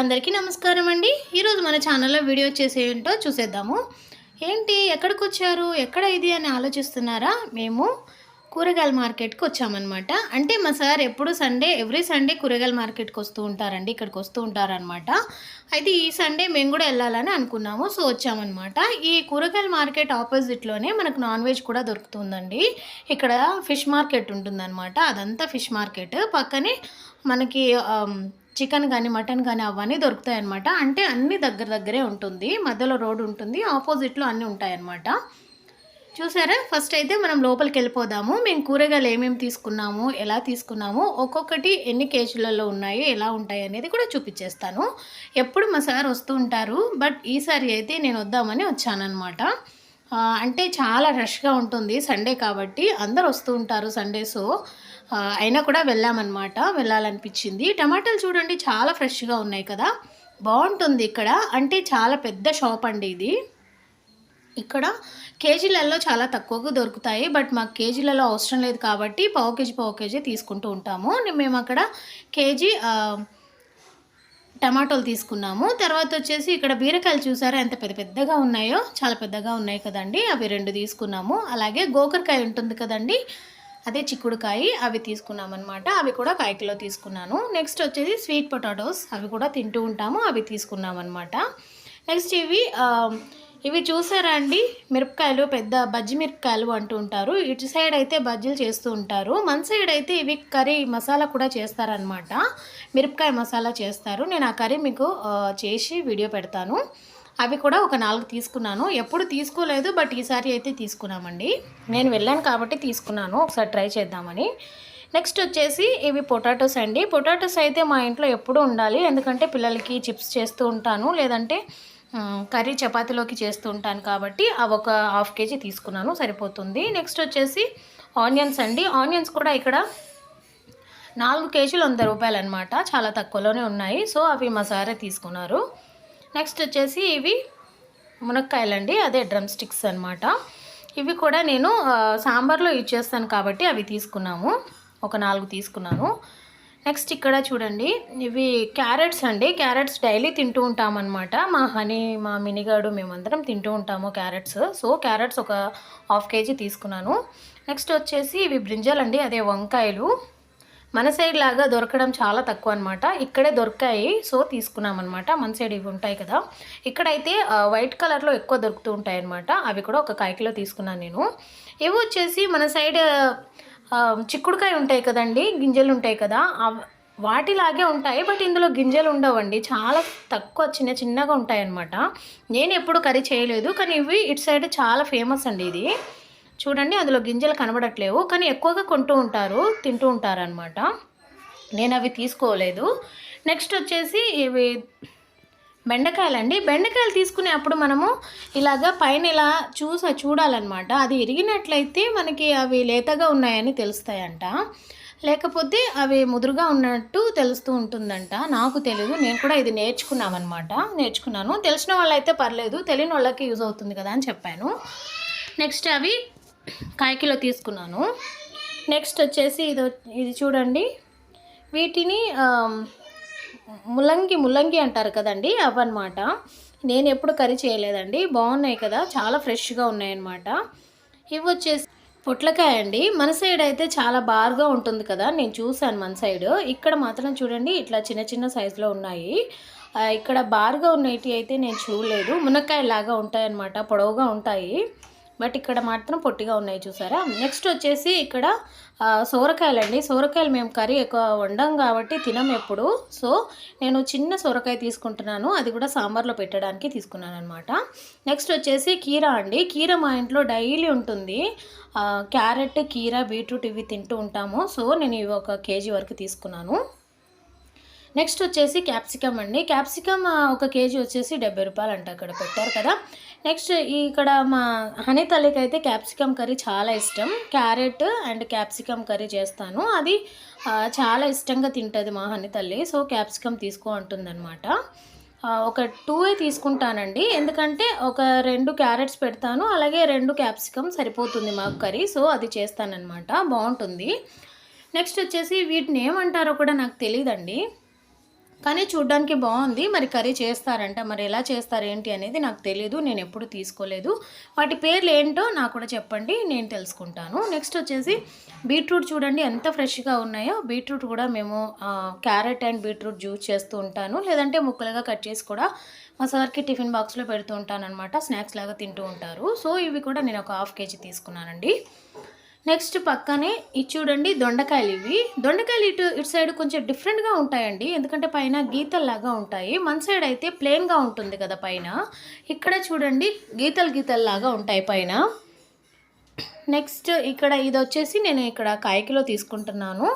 అందరికీ నమస్కారం అండి. ఈరోజు మన ఛానల్లో వీడియో చేసే ఏంటో చూసేద్దాము. ఏంటి ఎక్కడికి వచ్చారు ఎక్కడ ఇది అని ఆలోచిస్తున్నారా? మేము కూరగాయల మార్కెట్కి వచ్చామన్నమాట. అంటే మా సార్ ఎప్పుడు సండే ఎవ్రీ సండే కూరగాయల మార్కెట్కి వస్తూ ఉంటారండి ఇక్కడికి వస్తూ ఉంటారనమాట అయితే ఈ సండే మేము కూడా వెళ్ళాలని అనుకున్నాము సో వచ్చామన్నమాట. ఈ కూరగాయల మార్కెట్ ఆపోజిట్లోనే మనకు నాన్ వెజ్ కూడా దొరుకుతుందండి. ఇక్కడ ఫిష్ మార్కెట్ ఉంటుందన్నమాట అదంతా ఫిష్ మార్కెట్. పక్కనే మనకి చికెన్ కానీ మటన్ కానీ అవన్నీ దొరుకుతాయి అనమాట అంటే అన్ని దగ్గర దగ్గరే ఉంటుంది. మధ్యలో రోడ్ ఉంటుంది. ఆపోజిట్లో అన్నీ ఉంటాయన్నమాట. చూసారా? ఫస్ట్ అయితే మనం లోపలికి వెళ్ళిపోదాము. మేము కూరగాయలు ఏమేమి తీసుకున్నాము ఎలా తీసుకున్నాము ఒక్కొక్కటి ఎన్ని కేజీలలో ఉన్నాయి ఎలా ఉంటాయి అనేది కూడా చూపించేస్తాను. ఎప్పుడు మా సార్ వస్తూ ఉంటారు. బట్ ఈసారి అయితే నేను వద్దామని వచ్చానమాట అంటే చాలా రష్గా ఉంటుంది సండే కాబట్టి అందరు వస్తూ ఉంటారు సండే సో అయినా కూడా వెళ్ళామన్నమాట వెళ్ళాలనిపించింది. టమాటాలు చూడండి చాలా ఫ్రెష్గా ఉన్నాయి కదా. బాగుంటుంది ఇక్కడ. అంటే చాలా పెద్ద షాప్ అండి ఇది. ఇక్కడ కేజీలలో చాలా తక్కువగా దొరుకుతాయి బట్ మాకు కేజీలలో అవసరం లేదు కాబట్టి పావు కేజీ పావు కేజీ తీసుకుంటూ ఉంటాము. మేము అక్కడ కేజీ టమాటోలు తీసుకున్నాము. తర్వాత వచ్చేసి ఇక్కడ బీరకాయలు చూసారా ఎంత పెద్ద పెద్దగా ఉన్నాయో? చాలా పెద్దగా ఉన్నాయి కదండి. అవి రెండు తీసుకున్నాము. అలాగే గోకరకాయ ఉంటుంది కదండి. అదే చిక్కుడుకాయ అవి తీసుకున్నాం అనమాట అవి కూడా కాయ కిలో తీసుకున్నాను. నెక్స్ట్ వచ్చేసి స్వీట్ పొటాటోస్ అవి కూడా తింటూ ఉంటాము. అవి తీసుకున్నాం అనమాట నెక్స్ట్ ఇవి ఇవి చూసారా అండి? మిరపకాయలు పెద్ద బజ్జి మిరపకాయలు అంటూ ఉంటారు. ఇటు సైడ్ అయితే బజ్జీలు చేస్తూ ఉంటారు. మన సైడ్ అయితే ఇవి కర్రీ మసాలా కూడా చేస్తారనమాట మిరపకాయ మసాలా చేస్తారు. నేను ఆ కర్రీ మీకు చేసి వీడియో పెడతాను. అవి కూడా ఒక నాలుగు తీసుకున్నాను. ఎప్పుడు తీసుకోలేదు బట్ ఈసారి అయితే తీసుకున్నామండి. నేను వెళ్ళాను కాబట్టి తీసుకున్నాను. ఒకసారి ట్రై చేద్దామని. నెక్స్ట్ వచ్చేసి ఇవి పొటాటోస్ అండి. పొటాటోస్ అయితే మా ఇంట్లో ఎప్పుడూ ఉండాలి. ఎందుకంటే పిల్లలకి చిప్స్ చేస్తూ ఉంటాను. లేదంటే కర్రీ చపాతీలోకి చేస్తూ ఉంటాను కాబట్టి అవి ఒక హాఫ్ కేజీ తీసుకున్నాను సరిపోతుంది. నెక్స్ట్ వచ్చేసి ఆనియన్స్ అండి. ఆనియన్స్ కూడా ఇక్కడ నాలుగు కేజీలు వంద రూపాయలు అనమాట చాలా తక్కువలోనే ఉన్నాయి. సో అవి మా సారే తీసుకున్నారు. నెక్స్ట్ వచ్చేసి ఇవి మునక్కాయలండి. అదే డ్రమ్ స్టిక్స్ అనమాట ఇవి కూడా నేను సాంబార్లో యూజ్ చేస్తాను కాబట్టి అవి తీసుకున్నాము. ఒక నాలుగు తీసుకున్నాను. నెక్స్ట్ ఇక్కడ చూడండి. ఇవి క్యారెట్స్ అండి. క్యారెట్స్ డైలీ తింటూ ఉంటామన్నమాట. మా హనీ మా మినిగాడు మేమందరం తింటూ ఉంటాము క్యారెట్స్. సో క్యారెట్స్ ఒక హాఫ్ కేజీ తీసుకున్నాను. నెక్స్ట్ వచ్చేసి ఇవి బ్రింజాల్ అండి. అదే వంకాయలు. మన సైడ్ లాగా దొరకడం చాలా తక్కువ అనమాట ఇక్కడే దొరికాయి. సో తీసుకున్నాం అనమాట మన సైడ్ ఇవి ఉంటాయి కదా. ఇక్కడైతే వైట్ కలర్లో ఎక్కువ దొరుకుతూ ఉంటాయి అనమాట అవి కూడా ఒక కాయకిలో తీసుకున్నాను నేను. ఇవి వచ్చేసి మన సైడ్ చిక్కుడుకాయ ఉంటాయి కదండి గింజలు ఉంటాయి కదా వాటిలాగే ఉంటాయి బట్ ఇందులో గింజలు ఉండవండి. చాలా తక్కువ చిన్న చిన్నగా ఉంటాయి అన్నమాట నేను ఎప్పుడు కర్రీ చేయలేదు కానీ ఇవి ఇటు సైడ్ చాలా ఫేమస్ అండి ఇది. చూడండి అందులో గింజలు కనబడట్లేవు కానీ ఎక్కువగా కొంటూ ఉంటారు తింటూ ఉంటారనమాట నేను అవి తీసుకోలేదు. నెక్స్ట్ వచ్చేసి ఇవి బెండకాయలండి. బెండకాయలు తీసుకునే అప్పుడు మనము ఇలాగా పైన ఇలా చూస చూడాలన్నమాట. అది ఇరిగినట్లయితే మనకి అవి లేతగా ఉన్నాయని తెలుస్తాయంట. లేకపోతే అవి ముదురుగా ఉన్నట్టు తెలుస్తూ ఉంటుందంట. నాకు తెలియదు నేను కూడా ఇది నేర్చుకున్నామన్నమాట. నేర్చుకున్నాను. తెలిసిన వాళ్ళైతే పర్లేదు. తెలియని వాళ్ళకి యూజ్ అవుతుంది కదా అని చెప్పాను. నెక్స్ట్ అవి కాయకిలో తీసుకున్నాను. నెక్స్ట్ వచ్చేసి ఇది ఇది చూడండి. వీటిని ముల్లంగి ముల్లంగి అంటారు కదండి అవన్నమాట. నేను ఎప్పుడు కర్రీ చేయలేదండి. బాగున్నాయి కదా చాలా ఫ్రెష్గా ఉన్నాయన్నమాట. ఇవి వచ్చేసి పొట్లకాయ అండి. మన సైడ్ అయితే చాలా బార్గా ఉంటుంది కదా నేను చూశాను మన సైడ్. ఇక్కడ మాత్రం చూడండి ఇట్లా చిన్న చిన్న సైజులో ఉన్నాయి. ఇక్కడ బార్గా ఉన్నవి అయితే నేను చూడలేదు. మునక్కాయ లాగా ఉంటాయన్నమాట పొడవుగా ఉంటాయి. బట్ ఇక్కడ మాత్రం పొట్టిగా ఉన్నాయి చూసారా? నెక్స్ట్ వచ్చేసి ఇక్కడ సోరకాయలండి. సోరకాయలు మేము కర్రీ ఎక్కువ వండం కాబట్టి తినం ఎప్పుడు. సో నేను చిన్న సొరకాయ తీసుకుంటున్నాను. అది కూడా సాంబార్లో పెట్టడానికి తీసుకున్నాను అనమాట నెక్స్ట్ వచ్చేసి కీరా అండి. కీర మా ఇంట్లో డైలీ ఉంటుంది. క్యారెట్ కీర బీట్రూట్ ఇవి తింటూ ఉంటాము. సో నేను ఇవి ఒక కేజీ వరకు తీసుకున్నాను. నెక్స్ట్ వచ్చేసి క్యాప్సికమ్ అండి. క్యాప్సికమ్ ఒక కేజీ వచ్చేసి డెబ్బై రూపాయలు అంట అక్కడ పెట్టారు కదా. నెక్స్ట్ ఇక్కడ మా హనీ తల్లికి అయితే క్యాప్సికమ్ కర్రీ చాలా ఇష్టం. క్యారెట్ అండ్ క్యాప్సికమ్ కర్రీ చేస్తాను. అది చాలా ఇష్టంగా తింటుంది మా హనీ తల్లి. సో క్యాప్సికమ్ తీసుకో అంటుందన్నమాట. ఒక టూ తీసుకుంటానండి. ఎందుకంటే ఒక రెండు క్యారెట్స్ పెడతాను. అలాగే రెండు క్యాప్సికమ్ సరిపోతుంది మాకు కర్రీ. సో అది చేస్తానన్నమాట. బాగుంటుంది. నెక్స్ట్ వచ్చేసి వీటిని ఏమంటారో కూడా నాకు తెలియదండి కానీ చూడ్డానికి బాగుంది. మరి కర్రీ చేస్తారంట. మరి ఎలా చేస్తారు ఏంటి అనేది నాకు తెలియదు నేను ఎప్పుడు తీసుకోలేదు. వాటి పేర్లు ఏంటో నాకు కూడా చెప్పండి. నేను తెలుసుకుంటాను. నెక్స్ట్ వచ్చేసి బీట్రూట్ చూడండి. ఎంత ఫ్రెష్గా ఉన్నాయో. బీట్రూట్ కూడా మేము క్యారెట్ అండ్ బీట్రూట్ జ్యూస్ చేస్తూ ఉంటాను. లేదంటే ముక్కలుగా కట్ చేసి కూడా మా సార్కి టిఫిన్ బాక్స్లో పెడుతూ ఉంటాను అనమాట స్నాక్స్ లాగా తింటూ ఉంటారు. సో ఇవి కూడా నేను ఒక హాఫ్ కేజీ తీసుకున్నానండి. నెక్స్ట్ పక్కనే ఇది చూడండి దొండకాయలు ఇవి దొండకాయలు ఇటు ఇటు సైడ్ కొంచెం డిఫరెంట్గా ఉంటాయండి. ఎందుకంటే పైన గీతల్లాగా ఉంటాయి. మన సైడ్ అయితే ప్లెయిన్గా ఉంటుంది కదా పైన. ఇక్కడ చూడండి గీతలు గీతల్లాగా ఉంటాయి పైన. నెక్స్ట్ ఇక్కడ ఇది వచ్చేసి నేను ఇక్కడ కాయకిలో తీసుకుంటున్నాను.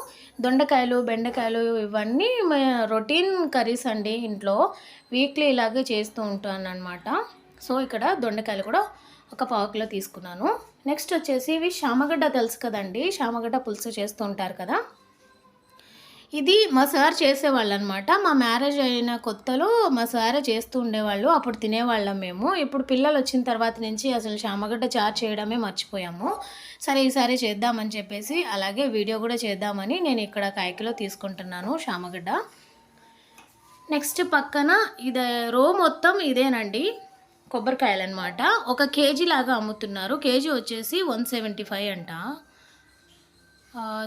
దొండకాయలు బెండకాయలు ఇవన్నీ రొటీన్ కర్రీస్ అండి ఇంట్లో. వీక్లీ ఇలాగే చేస్తూ ఉంటాను అనమాట సో ఇక్కడ దొండకాయలు కూడా ఒక పావు కిలో తీసుకున్నాను. నెక్స్ట్ వచ్చేసి ఇవి శామగడ్డ తెలుసు కదండి? శామగడ్డ పులుసు చేస్తూ ఉంటారు కదా? ఇది మా సార్ చేసేవాళ్ళు అనమాట మా మ్యారేజ్ అయిన కొత్తలో మా సారే చేస్తూ ఉండేవాళ్ళు. అప్పుడు తినేవాళ్ళం మేము. ఇప్పుడు పిల్లలు వచ్చిన తర్వాత నుంచి అసలు శామగడ్డ చార్ చేయడమే మర్చిపోయాము. సరే ఈసారి చేద్దామని చెప్పేసి అలాగే వీడియో కూడా చేద్దామని నేను ఇక్కడ కాయకిలో తీసుకుంటున్నాను శామగడ్డ నెక్స్ట్ పక్కన ఇది రో మొత్తం ఇదేనండి. కొబ్బరికాయలు అనమాట ఒక కేజీ లాగా అమ్ముతున్నారు. కేజీ వచ్చేసి వన్ సెవెంటీ ఫైవ్ అంట.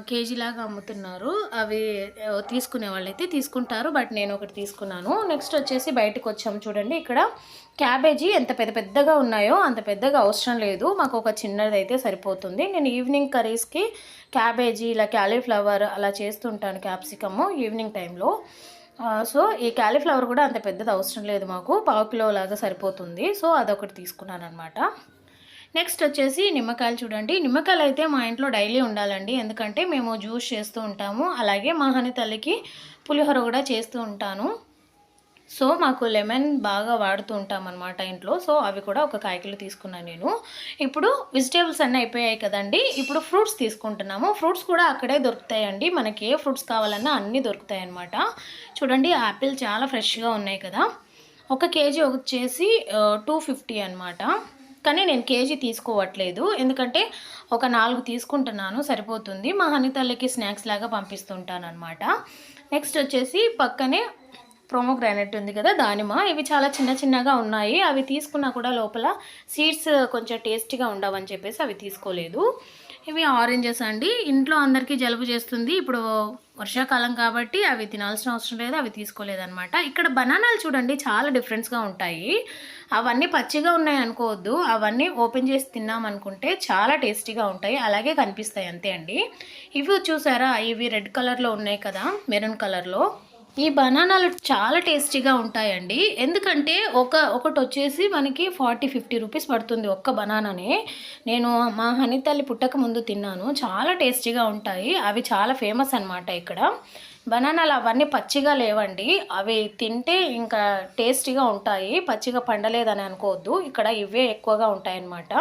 కేజీ లాగా అమ్ముతున్నారు. అవి తీసుకునే తీసుకునే వాళ్ళైతే తీసుకుంటారు. బట్ నేను ఒకటి తీసుకున్నాను. నెక్స్ట్ వచ్చేసి బయటకు వచ్చాము చూడండి. ఇక్కడ క్యాబేజీ ఎంత పెద్ద పెద్దగా ఉన్నాయో అంత పెద్దగా అవసరం లేదు. మాకు ఒక చిన్నది అయితే సరిపోతుంది. నేను ఈవినింగ్ కర్రీస్కి క్యాబేజీ ఇలా క్యాలీఫ్లవర్ అలా చేస్తుంటాను క్యాప్సికమ్ ఈవినింగ్ టైంలో. సో ఈ క్యాలీఫ్లవర్ కూడా అంత పెద్దది అవసరం లేదు మాకు పావు కిలో లాగా సరిపోతుంది. సో అదొకటి తీసుకున్నాను అనమాట నెక్స్ట్ వచ్చేసి నిమ్మకాయలు చూడండి. నిమ్మకాయలు అయితే మా ఇంట్లో డైలీ ఉండాలండి. ఎందుకంటే మేము జ్యూస్ చేస్తూ ఉంటాము. అలాగే మా హని తల్లికి పులిహోర కూడా చేస్తూ ఉంటాను. సో మాకు లెమన్ బాగా వాడుతూ ఉంటాం అనమాట ఇంట్లో. సో అవి కూడా ఒక కాయకిలో తీసుకున్నాను నేను. ఇప్పుడు వెజిటేబుల్స్ అన్నీ అయిపోయాయి కదండి. ఇప్పుడు ఫ్రూట్స్ తీసుకుంటున్నాము. ఫ్రూట్స్ కూడా అక్కడే దొరుకుతాయండి. మనకి ఏ ఫ్రూట్స్ కావాలన్నా అన్నీ దొరుకుతాయి అనమాట చూడండి యాపిల్ చాలా ఫ్రెష్గా ఉన్నాయి కదా. ఒక కేజీ వచ్చేసి టూ ఫిఫ్టీ అనమాట కానీ నేను కేజీ తీసుకోవట్లేదు. ఎందుకంటే ఒక నాలుగు తీసుకుంటున్నాను సరిపోతుంది. మా హనితల్లికి స్నాక్స్ లాగా పంపిస్తుంటాను అనమాట నెక్స్ట్ వచ్చేసి పక్కనే ప్రోమోగ్రానైట్ ఉంది కదా దానిమ్మ ఇవి చాలా చిన్న చిన్నగా ఉన్నాయి. అవి తీసుకున్నా కూడా లోపల సీడ్స్ కొంచెం టేస్టీగా ఉండవని చెప్పేసి అవి తీసుకోలేదు. ఇవి ఆరెంజెస్ అండి. ఇంట్లో అందరికీ జలుబు చేస్తుంది. ఇప్పుడు వర్షాకాలం కాబట్టి అవి తినాల్సిన అవసరం లేదు అవి తీసుకోలేదనమాట ఇక్కడ బనానాలు చూడండి చాలా డిఫరెన్స్గా ఉంటాయి. అవన్నీ పచ్చిగా ఉన్నాయి అనుకోవద్దు. అవన్నీ ఓపెన్ చేసి తిన్నాం అనుకుంటే చాలా టేస్టీగా ఉంటాయి. అలాగే కనిపిస్తాయి అంతే అండి. ఇవి చూసారా? ఇవి రెడ్ కలర్లో ఉన్నాయి కదా మెరూన్ కలర్లో. ఈ బనానాలు చాలా టేస్టీగా ఉంటాయండి. ఎందుకంటే ఒక ఒకటి వచ్చేసి మనకి ఫార్టీ ఫిఫ్టీ రూపీస్ పడుతుంది ఒక్క బనానానే. నేను మా హనీ తల్లి పుట్టక ముందు తిన్నాను. చాలా టేస్టీగా ఉంటాయి. అవి చాలా ఫేమస్ అనమాట ఇక్కడ. బనానాలు అవన్నీ పచ్చిగా లేవండి. అవి తింటే ఇంకా టేస్టీగా ఉంటాయి. పచ్చిగా పండలేదని అనుకోవద్దు. ఇక్కడ ఇవే ఎక్కువగా ఉంటాయన్నమాట.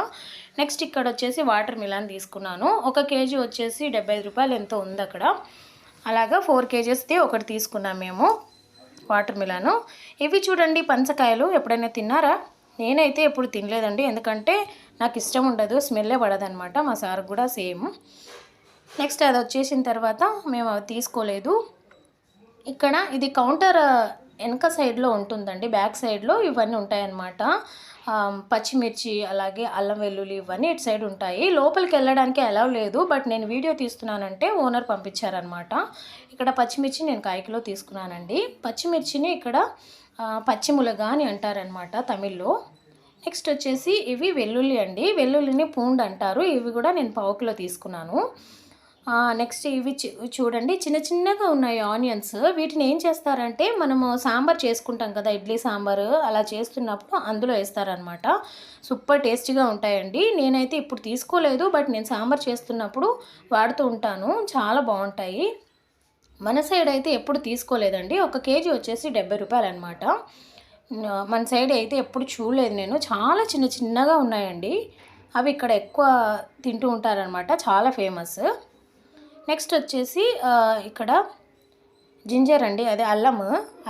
నెక్స్ట్ ఇక్కడ వచ్చేసి వాటర్ మిలాన్ తీసుకున్నాను. ఒక కేజీ వచ్చేసి డెబ్బై రూపాయలు ఎంతో ఉంది అక్కడ అలాగా ఫోర్ కేజెస్ది ఒకటి తీసుకున్నాం మేము. వాటర్ మిలాను. ఇవి చూడండి పంచకాయలు ఎప్పుడైనా తిన్నారా? నేనైతే ఎప్పుడు తినలేదండి. ఎందుకంటే నాకు ఇష్టం ఉండదు స్మెల్లే పడదనమాట మా సార్ కూడా సేమ్. నెక్స్ట్ అది వచ్చేసిన తర్వాత మేము అవి తీసుకోలేదు. ఇక్కడ ఇది కౌంటర్ వెనక సైడ్లో ఉంటుందండి బ్యాక్ సైడ్లో ఇవన్నీ ఉంటాయన్నమాట. పచ్చిమిర్చి అలాగే అల్లం వెల్లుల్లి ఇవన్నీ ఇటు సైడ్ ఉంటాయి. లోపలికి వెళ్ళడానికి అలౌ లేదు బట్ నేను వీడియో తీస్తున్నానంటే ఓనర్ పంపించారనమాట ఇక్కడ పచ్చిమిర్చి నేను కాయకిలో తీసుకున్నానండి. పచ్చిమిర్చిని ఇక్కడ పచ్చిములగా పచ్చిములగ అని అంటారనమాట తమిళ్ళో. నెక్స్ట్ వచ్చేసి ఇవి వెల్లుల్లి అండి. వెల్లుల్లిని పూండ్ అంటారు. ఇవి కూడా నేను పావుకిలో తీసుకున్నాను. నెక్స్ట్ ఇవి చూ- చూడండి. చిన్న చిన్నగా ఉన్నాయి ఆనియన్స్. వీటిని ఏం చేస్తారంటే మనము సాంబార్ చేసుకుంటాం కదా ఇడ్లీ సాంబారు అలా చేస్తున్నప్పుడు అందులో వేస్తారనమాట సూపర్ టేస్టీగా ఉంటాయండి. నేనైతే ఇప్పుడు తీసుకోలేదు బట్ నేను సాంబార్ చేస్తున్నప్పుడు వాడుతూ ఉంటాను. చాలా బాగుంటాయి. మన సైడ్ అయితే ఎప్పుడు తీసుకోలేదండి. ఒక కేజీ వచ్చేసి డెబ్బై రూపాయలు అనమాట మన సైడ్ అయితే ఎప్పుడు చూడలేదు నేను. చాలా చిన్న చిన్నగా ఉన్నాయండి. అవి ఇక్కడ ఎక్కువ తింటూ ఉంటారనమాట చాలా ఫేమస్. నెక్స్ట్ వచ్చేసి ఇక్కడ జింజర్ అండి అదే అల్లం.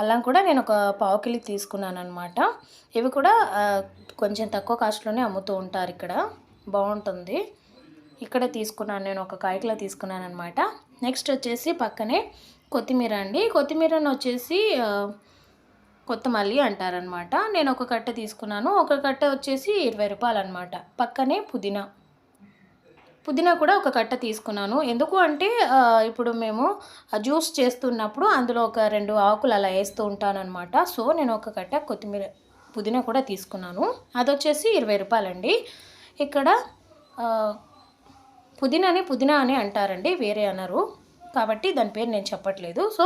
అల్లం కూడా నేను ఒక పావు కిలో తీసుకున్నాను అనమాట ఇవి కూడా కొంచెం తక్కువ కాస్ట్లోనే అమ్ముతూ ఉంటారు ఇక్కడ. బాగుంటుంది. ఇక్కడ తీసుకున్నాను నేను ఒక కాయకిలో తీసుకున్నాను అనమాట నెక్స్ట్ వచ్చేసి పక్కనే కొత్తిమీర అండి. కొత్తిమీరను వచ్చేసి కొత్తమల్లి అంటారనమాట నేను ఒక కట్ట తీసుకున్నాను. ఒక కట్ట వచ్చేసి ఇరవై రూపాయలు అనమాట పక్కనే పుదీనా. పుదీనా కూడా ఒక కట్ట తీసుకున్నాను. ఎందుకు అంటే ఇప్పుడు మేము జ్యూస్ చేస్తున్నప్పుడు అందులో ఒక రెండు ఆకులు అలా వేస్తూ ఉంటానన్నమాట. సో నేను ఒక కట్ట కొత్తిమీర పుదీనా కూడా తీసుకున్నాను. అది వచ్చేసి ఇరవై రూపాయలండి. ఇక్కడ పుదీనాని పుదీనా అని అంటారండి వేరే అనరు. కాబట్టి దాని పేరు నేను చెప్పట్లేదు. సో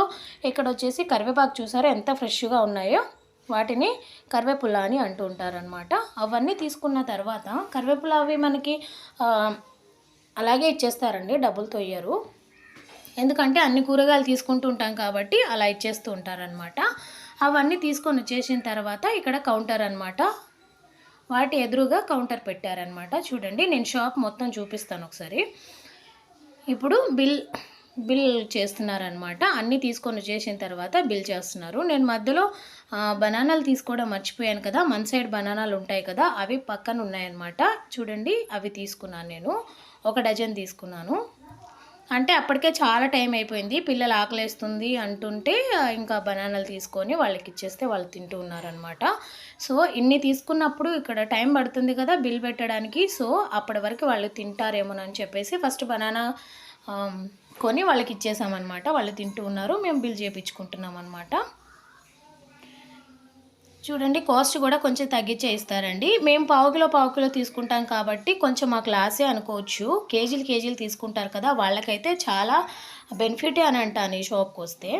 ఇక్కడ వచ్చేసి కరివేపాకు చూసారా ఎంత ఫ్రెష్గా ఉన్నాయో? వాటిని కరివేపుల్లా అని అంటూ ఉంటారనమాట అవన్నీ తీసుకున్న తర్వాత కరివేపుల అవి మనకి అలాగే ఇచ్చేస్తారండి డబ్బులతో ఇయ్యరు ఎందుకంటే అన్ని కూరగాయలు తీసుకుంటూ ఉంటాం కాబట్టి అలా ఇచ్చేస్తూ ఉంటారనమాట అవన్నీ తీసుకొని వచ్చేసిన తర్వాత ఇక్కడ కౌంటర్ అనమాట వాటి ఎదురుగా కౌంటర్ పెట్టారనమాట చూడండి నేను షాప్ మొత్తం చూపిస్తాను ఒకసారి. ఇప్పుడు బిల్ బిల్ చేస్తున్నారనమాట అన్నీ తీసుకొని చేసిన తర్వాత బిల్ చేస్తున్నారు. నేను మధ్యలో బనానాలు తీసుకోవడం మర్చిపోయాను కదా. మన సైడ్ బనానాలు ఉంటాయి కదా అవి పక్కన ఉన్నాయన్నమాట. చూడండి అవి తీసుకున్నాను నేను. ఒక డజన్ తీసుకున్నాను. అంటే అప్పటికే చాలా టైం అయిపోయింది. పిల్లలు ఆకలేస్తుంది అంటుంటే ఇంకా బనానాలు తీసుకొని వాళ్ళకి ఇచ్చేస్తే వాళ్ళు తింటూ ఉన్నారనమాట సో ఇన్ని తీసుకున్నప్పుడు ఇక్కడ టైం పడుతుంది కదా బిల్ పెట్టడానికి. సో అప్పటి వరకు వాళ్ళు తింటారేమోనని చెప్పేసి ఫస్ట్ బనానా కొని వాళ్ళకి ఇచ్చేసామన్నమాట. వాళ్ళు తింటూ ఉన్నారు. మేము బిల్ చేయించుకుంటున్నాం అనమాట చూడండి కాస్ట్ కూడా కొంచెం తగ్గించే ఇస్తారండి. మేము పావు కిలో పావు కిలో తీసుకుంటాం కాబట్టి కొంచెం మా క్లాసే అనుకోవచ్చు. కేజీలు కేజీలు తీసుకుంటారు కదా వాళ్ళకైతే చాలా బెనిఫిటే అని అంటాను ఈ షాప్కి వస్తే.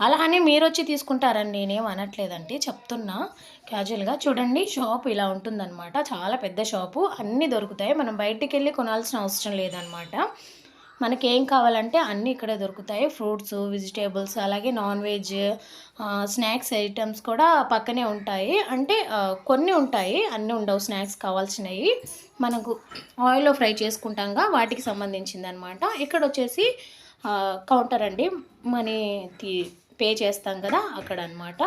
అలా అని మీరు వచ్చి తీసుకుంటారని నేనేం అనట్లేదండి చెప్తున్నా. క్యాజువల్గా చూడండి షాప్ ఇలా ఉంటుందన్నమాట. చాలా పెద్ద షాపు అన్నీ దొరుకుతాయి. మనం బయటికి వెళ్ళి కొనాల్సిన అవసరం లేదనమాట మనకి ఏం కావాలంటే అన్నీ ఇక్కడే దొరుకుతాయి. ఫ్రూట్స్ వెజిటేబుల్స్ అలాగే నాన్ వెజ్ స్నాక్స్ ఐటమ్స్ కూడా పక్కనే ఉంటాయి. అంటే కొన్ని ఉంటాయి. అన్నీ ఉండవు. స్నాక్స్ కావాల్సినవి. మనకు ఆయిల్లో ఫ్రై చేసుకుంటాంగా వాటికి సంబంధించింది అనమాట ఇక్కడ వచ్చేసి కౌంటర్ అండి. మనీ తీ పే చేస్తాం కదా అక్కడ అనమాట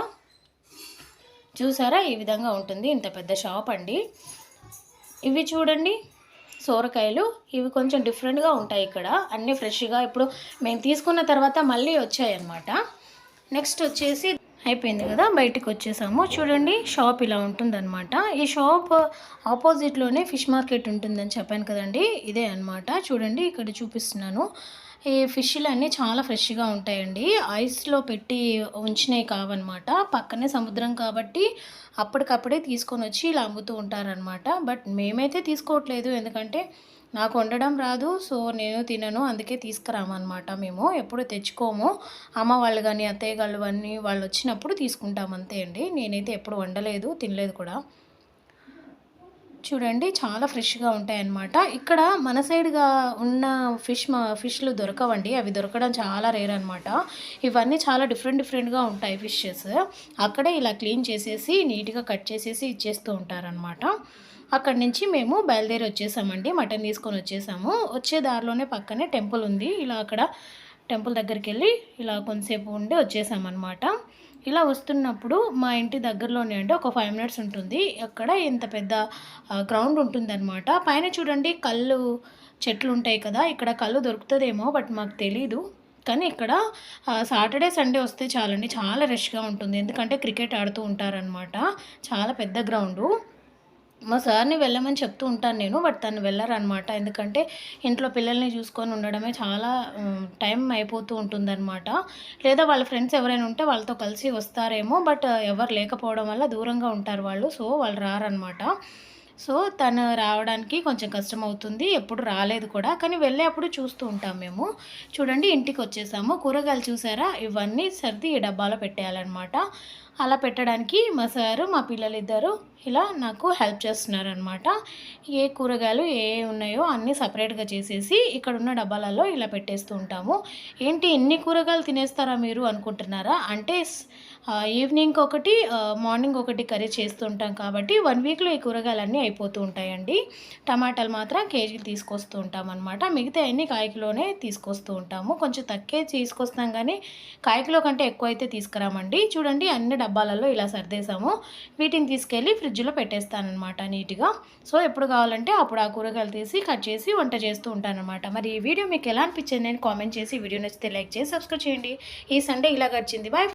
చూసారా? ఈ విధంగా ఉంటుంది. ఇంత పెద్ద షాప్ అండి. ఇవి చూడండి. సోరకాయలు ఇవి కొంచెం డిఫరెంట్గా ఉంటాయి ఇక్కడ. అన్నీ ఫ్రెష్గా ఇప్పుడు మేము తీసుకున్న తర్వాత మళ్ళీ వచ్చాయి అన్నమాట నెక్స్ట్ వచ్చేసి అయిపోయింది కదా బయటికి వచ్చేసాము. చూడండి షాప్ ఇలా ఉంటుందన్నమాట. ఈ షాప్ ఆపోజిట్లోనే ఫిష్ మార్కెట్ ఉంటుందని చెప్పాను కదండి ఇదే అన్నమాట. చూడండి ఇక్కడ చూపిస్తున్నాను. ఈ ఫిష్లన్నీ చాలా ఫ్రెష్గా ఉంటాయండి. ఐస్లో పెట్టి ఉంచినవి కావన్నమాట. పక్కనే సముద్రం కాబట్టి అప్పటికప్పుడే తీసుకొని వచ్చి ఇలా అమ్ముతూ ఉంటారనమాట బట్ మేమైతే తీసుకోవట్లేదు. ఎందుకంటే నాకు వండడం రాదు సో నేను తినను అందుకే తీసుకురామన్నమాట మేము. ఎప్పుడు తెచ్చుకోము. అమ్మ వాళ్ళు కానీ అత్తయ్య వాళ్ళు అన్నీ వాళ్ళు వచ్చినప్పుడు తీసుకుంటాం అంతే అండి. నేనైతే ఎప్పుడు వండలేదు తినలేదు కూడా. చూడండి చాలా ఫ్రెష్గా ఉంటాయన్నమాట. ఇక్కడ మన సైడ్గా ఉన్న ఫిష్ మా ఫిష్లు దొరకవండి. అవి దొరకడం చాలా రేర్ అనమాట ఇవన్నీ చాలా డిఫరెంట్ డిఫరెంట్గా ఉంటాయి ఫిషెస్. అక్కడే ఇలా క్లీన్ చేసేసి నీట్గా కట్ చేసేసి ఇచ్చేస్తూ ఉంటారనమాట అక్కడి నుంచి మేము బయలుదేరి వచ్చేసామండి మటన్ తీసుకొని వచ్చేసాము. వచ్చే దారిలోనే పక్కనే టెంపుల్ ఉంది. ఇలా అక్కడ టెంపుల్ దగ్గరికి వెళ్ళి ఇలా కొంతసేపు ఉండి వచ్చేసామన్నమాట. ఇలా వస్తున్నప్పుడు మా ఇంటి దగ్గరలోనే అంటే ఒక ఫైవ్ మినిట్స్ ఉంటుంది. అక్కడ ఇంత పెద్ద గ్రౌండ్ ఉంటుందన్నమాట. పైన చూడండి కళ్ళు చెట్లు ఉంటాయి కదా ఇక్కడ కళ్ళు దొరుకుతుందేమో బట్ మాకు తెలీదు. కానీ ఇక్కడ సాటర్డే సండే వస్తే చాలండి. చాలా రష్గా ఉంటుంది. ఎందుకంటే క్రికెట్ ఆడుతూ ఉంటారనమాట చాలా పెద్ద గ్రౌండు. మా సార్ని వెళ్ళమని చెప్తూ ఉంటాను నేను బట్ తను వెళ్ళరనమాట. ఎందుకంటే ఇంట్లో పిల్లల్ని చూసుకొని ఉండడమే చాలా టైం అయిపోతూ ఉంటుందన్నమాట లేదా వాళ్ళ ఫ్రెండ్స్ ఎవరైనా ఉంటే వాళ్ళతో కలిసి వస్తారేమో బట్ ఎవరు లేకపోవడం వల్ల దూరంగా ఉంటారు వాళ్ళు సో వాళ్ళు రారనమాట. సో తను రావడానికి కొంచెం కష్టం అవుతుంది ఎప్పుడు రాలేదు కూడా. కానీ వెళ్ళేప్పుడు చూస్తూ ఉంటాం మేము. చూడండి ఇంటికి వచ్చేసాము. కూరగాయలు చూసారా? ఇవన్నీ సర్ది ఈ డబ్బాలో పెట్టేయాలన్నమాట. అలా పెట్టడానికి మా సారు మా పిల్లలిద్దరూ ఇలా నాకు హెల్ప్ చేస్తున్నారనమాట ఏ కూరగాయలు ఏ ఉన్నాయో అన్నీ సపరేట్గా చేసేసి ఇక్కడ ఉన్న డబ్బాలలో ఇలా పెట్టేస్తూ ఉంటాము. ఏంటి ఎన్ని కూరగాయలు తినేస్తారా మీరు అనుకుంటున్నారా? అంటే ఈవినింగ్ ఒకటి మార్నింగ్ ఒకటి కర్రీ చేస్తుంటాం కాబట్టి వన్ వీక్లో ఈ కూరగాయలన్నీ అయిపోతూ ఉంటాయండి. టమాటాలు మాత్రం కేజీలు తీసుకొస్తూ ఉంటాం అనమాట మిగతా అన్ని కాయకిలోనే తీసుకొస్తూ ఉంటాము. కొంచెం తక్కువే తీసుకొస్తాం కానీ కాయకిలో కంటే ఎక్కువ అయితే తీసుకురామండి. చూడండి అన్ని డబ్బాలలో ఇలా సర్దేశాము. వీటిని తీసుకెళ్ళి ఫ్రిడ్జ్లో పెట్టేస్తానమాట నీట్గా. సో ఎప్పుడు కావాలంటే అప్పుడు ఆ కూరగాయలు తీసి కట్ చేసి వంట చేస్తూ ఉంటానమాట మరి ఈ వీడియో మీకు ఎలా అనిపించింది నేను కామెంట్ చేసి వీడియో నచ్చితే లైక్ చేసి సబ్స్క్రైబ్ చేయండి. ఈ సండే ఇలా గడిచింది. బాయ్